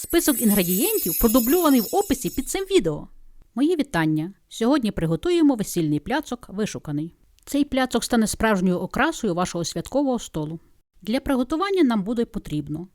Список інгредієнтів продубльований в описі під цим відео. Мої вітання. Сьогодні приготуємо весільний пляцок вишуканий. Цей пляцок стане справжньою окрасою вашого святкового столу. Для приготування нам буде потрібно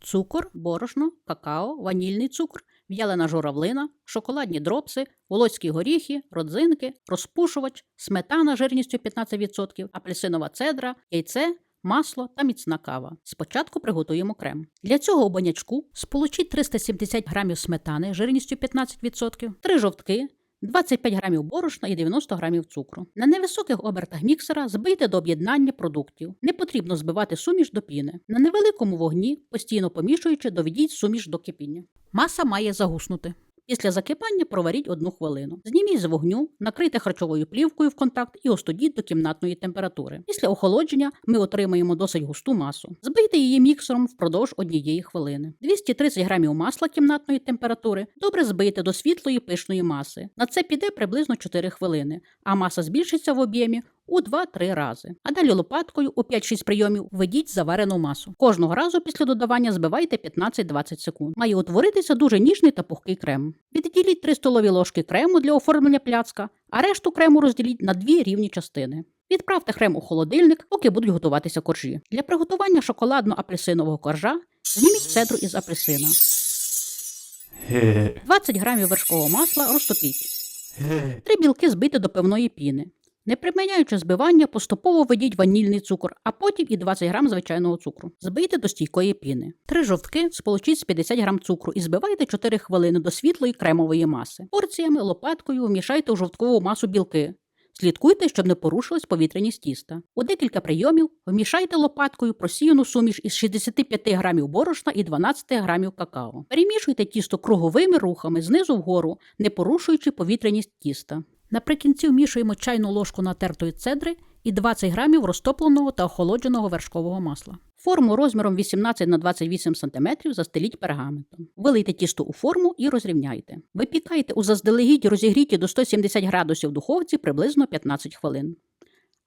цукор, борошно, какао, ванільний цукор, в'ялена журавлина, шоколадні дропси, волоські горіхи, родзинки, розпушувач, сметана жирністю 15%, апельсинова цедра, яйце, масло та міцна кава. Спочатку приготуємо крем. Для цього у банячку сполучіть 370 г сметани жирністю 15%, 3 жовтки, 25 грамів борошна і 90 грамів цукру. На невисоких обертах міксера збийте до об'єднання продуктів. Не потрібно збивати суміш до піни. На невеликому вогні, постійно помішуючи, доведіть суміш до кипіння. Маса має загуснути. Після закипання проваріть одну хвилину. Зніміть з вогню, накрийте харчовою плівкою в контакт і остудіть до кімнатної температури. Після охолодження ми отримаємо досить густу масу. Збийте її міксером впродовж однієї хвилини. 230 грамів масла кімнатної температури добре збийте до світлої пишної маси. На це піде приблизно 4 хвилини, а маса збільшиться в об'ємі у 2-3 рази. А далі лопаткою у 5-6 прийомів введіть заварену масу. Кожного разу після додавання збивайте 15-20 секунд. Має утворитися дуже ніжний та пухкий крем. Відділіть 3 столові ложки крему для оформлення пляцка, а решту крему розділіть на дві рівні частини. Відправте крем у холодильник, поки будуть готуватися коржі. Для приготування шоколадно-апельсинового коржа зніміть цедру із апельсина. 20 грамів вершкового масла розтопіть. Три білки збийте до певної піни. Не приміняючи збивання, поступово введіть ванільний цукор, а потім і 20 грам звичайного цукру. Збийте до стійкої піни. Три жовтки сполучіть з 50 грам цукру і збивайте 4 хвилини до світлої кремової маси. Порціями лопаткою вмішайте у жовткову масу білки. Слідкуйте, щоб не порушилась повітряність тіста. У декілька прийомів вмішайте лопаткою просіяну суміш із 65 грамів борошна і 12 грамів какао. Перемішуйте тісто круговими рухами знизу вгору, не порушуючи повітряність тіста. Наприкінці вмішуємо чайну ложку натертої цедри і 20 грамів розтопленого та охолодженого вершкового масла. Форму розміром 18 на 28 см застеліть пергаментом. Вилийте тісто у форму і розрівняйте. Випікайте у заздалегідь розігріті до 170 градусів духовці приблизно 15 хвилин.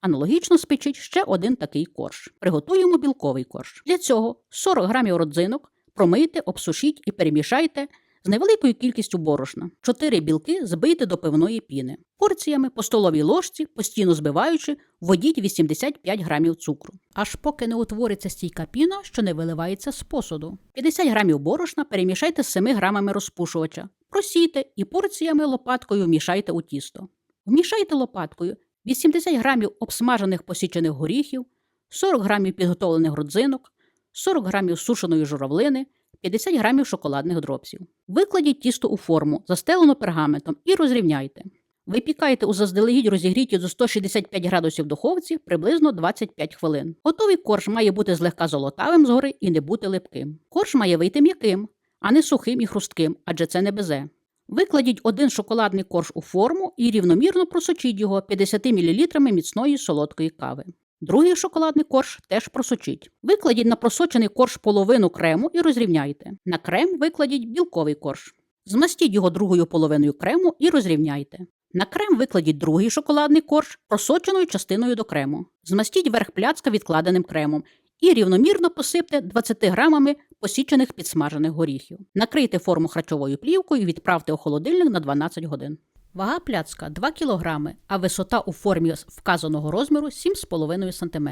Аналогічно спечіть ще один такий корж. Приготуємо білковий корж. Для цього 40 грамів родзинок промийте, обсушіть і перемішайте з невеликою кількістю борошна. 4 білки збийте до пивної піни. Порціями по столовій ложці, постійно збиваючи, вводіть 85 грамів цукру. Аж поки не утвориться стійка піна, що не виливається з посуду. 50 грамів борошна перемішайте з 7 грамами розпушувача. Просійте і порціями лопаткою вмішайте у тісто. Вмішайте лопаткою 80 грамів обсмажених посічених горіхів, 40 грамів підготовлених родзинок, 40 грамів сушеної журавлини, 50 грамів шоколадних дропсів. Викладіть тісто у форму, застелену пергаментом, і розрівняйте. Випікайте у заздалегідь розігріті до 165 градусів духовці приблизно 25 хвилин. Готовий корж має бути злегка золотавим згори і не бути липким. Корж має вийти м'яким, а не сухим і хрустким, адже це не безе. Викладіть один шоколадний корж у форму і рівномірно просочіть його 50 мл міцної солодкої кави. Другий шоколадний корж теж просочіть. Викладіть на просочений корж половину крему і розрівняйте. На крем викладіть білковий корж. Змастіть його другою половиною крему і розрівняйте. На крем викладіть другий шоколадний корж просоченою частиною до крему. Змастіть верх пляцка відкладеним кремом і рівномірно посипте 20 грамами посічених підсмажених горіхів. Накрийте форму харчовою плівкою і відправте у холодильник на 12 годин. Вага пляцка 2 кг, а висота у формі вказаного розміру 7,5 см.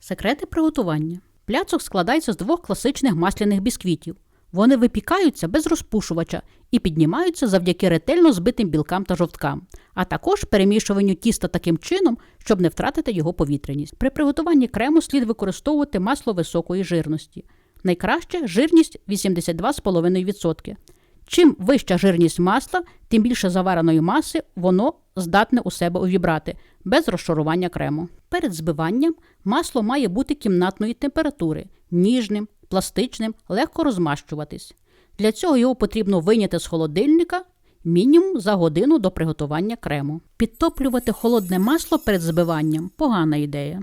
Секрети приготування. Пляцок складається з двох класичних масляних бісквітів. Вони випікаються без розпушувача і піднімаються завдяки ретельно збитим білкам та жовткам, а також перемішуванню тіста таким чином, щоб не втратити його повітряність. При приготуванні крему слід використовувати масло високої жирності. Найкраще жирність 82,5%. Чим вища жирність масла, тим більше завареної маси воно здатне у себе увібрати без розшарування крему. Перед збиванням масло має бути кімнатної температури, ніжним, пластичним, легко розмащуватись. Для цього його потрібно вийняти з холодильника мінімум за годину до приготування крему. Підтоплювати холодне масло перед збиванням погана ідея.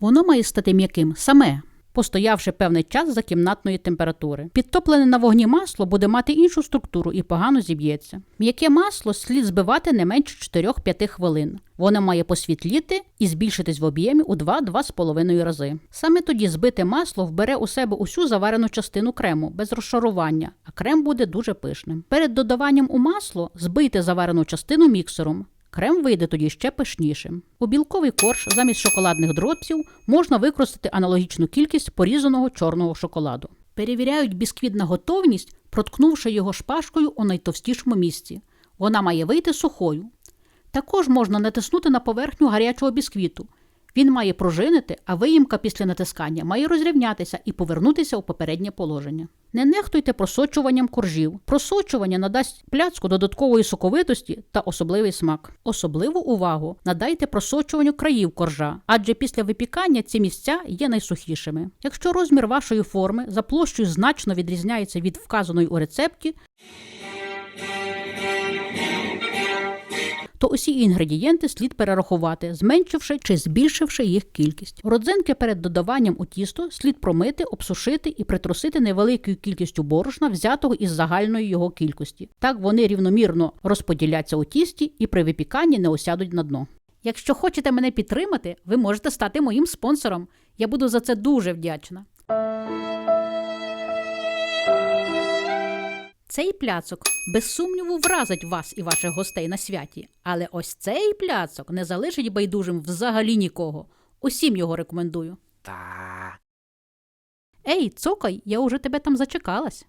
Воно має стати м'яким саме. Постоявши певний час за кімнатної температури. Підтоплене на вогні масло буде мати іншу структуру і погано зіб'ється. М'яке масло слід збивати не менше 4-5 хвилин. Воно має посвітліти і збільшитись в об'ємі у 2-2,5 рази. Саме тоді збите масло вбере у себе усю заварену частину крему без розшарування, а крем буде дуже пишним. Перед додаванням у масло збийте заварену частину міксером. Крем вийде тоді ще пишнішим. У білковий корж замість шоколадних дробців можна використати аналогічну кількість порізаного чорного шоколаду. Перевіряють бісквіт на готовність, проткнувши його шпажкою у найтовстішому місці. Вона має вийти сухою. Також можна натиснути на поверхню гарячого бісквіту. Він має пружинити, а виїмка після натискання має розрівнятися і повернутися у попереднє положення. Не нехтуйте просочуванням коржів. Просочування надасть пляцку додаткової соковитості та особливий смак. Особливу увагу надайте просочуванню країв коржа, адже після випікання ці місця є найсухішими. Якщо розмір вашої форми за площею значно відрізняється від вказаної у рецепті, то усі інгредієнти слід перерахувати, зменшивши чи збільшивши їх кількість. Родзинки перед додаванням у тісто слід промити, обсушити і притрусити невеликою кількістю борошна, взятого із загальної його кількості. Так вони рівномірно розподіляться у тісті і при випіканні не осядуть на дно. Якщо хочете мене підтримати, ви можете стати моїм спонсором. Я буду за це дуже вдячна. Цей пляцок без сумніву вразить вас і ваших гостей на святі, але ось цей пляцок не залишить байдужим взагалі нікого. Усім його рекомендую. Та. Ей, цокай, я уже тебе там зачекалась.